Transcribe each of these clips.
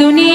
দুনিয়া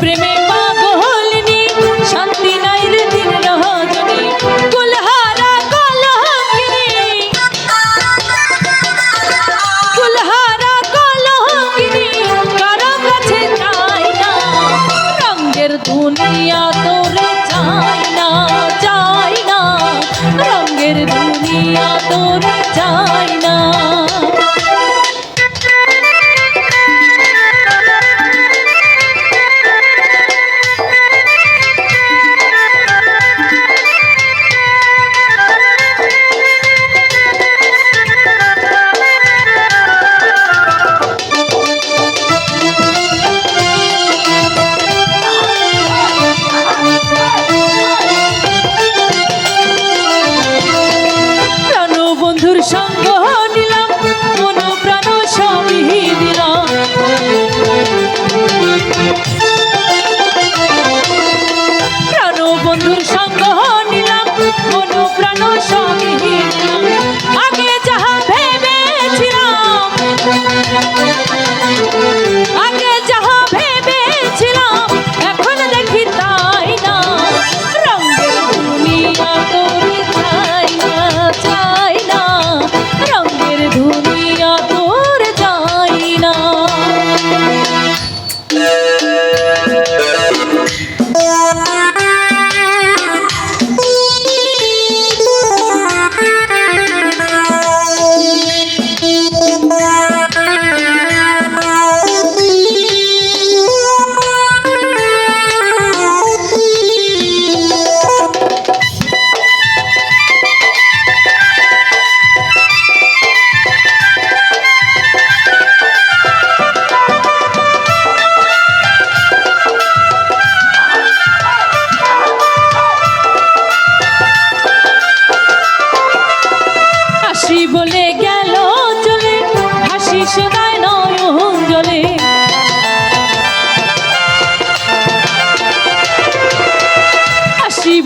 প্রেমে পাগলনি শান্তি নাই দিন রহজনী কুলহারা কলহকিনী কুলহারা কলহকিনী রঙের দুনিয়া তোরে চাই না, রঙের দুনিয়া তোরে চাই না।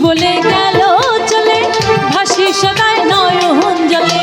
বলে গেল চলে ভাসি সদায় নয়ন জলে।